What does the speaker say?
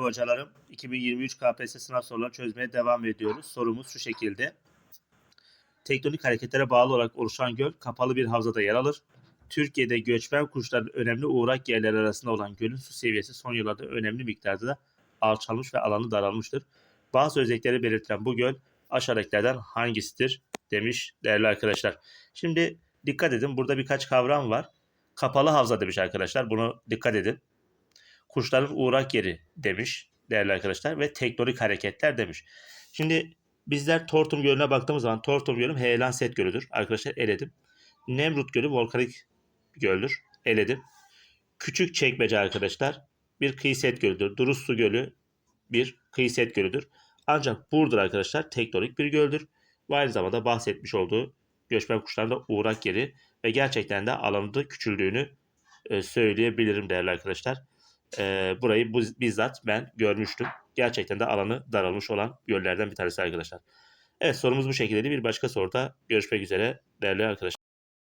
Merhaba hocalarım. 2023 KPSS sınav sorularını çözmeye devam ediyoruz. Sorumuz şu şekilde. Tektonik hareketlere bağlı olarak oluşan göl kapalı bir havzada yer alır. Türkiye'de göçmen kuşların önemli uğrak yerleri arasında olan gölün su seviyesi son yıllarda önemli miktarda da alçalmış ve alanı daralmıştır. Bazı özellikleri belirtilen bu göl aşağıdakilerden hangisidir demiş değerli arkadaşlar. Şimdi dikkat edin burada birkaç kavram var. Kapalı havza demiş arkadaşlar. Bunu dikkat edin kuşların uğrak yeri demiş değerli arkadaşlar ve tektonik hareketler demiş. Şimdi bizler Tortum Gölü'ne baktığımız zaman Tortum Gölü heyelan set gölüdür. Arkadaşlar eledim. Nemrut Gölü volkanik göldür. Eledim. Küçük çekmece arkadaşlar bir kıyı set gölüdür. Durussu Gölü bir kıyı set gölüdür. Ancak Burdur arkadaşlar tektonik bir göldür. Ve aynı zamanda bahsetmiş olduğu göçmen kuşların da uğrak yeri ve gerçekten de alanında küçüldüğünü e, söyleyebilirim değerli arkadaşlar. Ee, burayı bu, bizzat ben görmüştüm. Gerçekten de alanı daralmış olan göllerden bir tanesi arkadaşlar. Evet sorumuz bu şekildeydi. Bir başka soruda görüşmek üzere değerli arkadaşlar.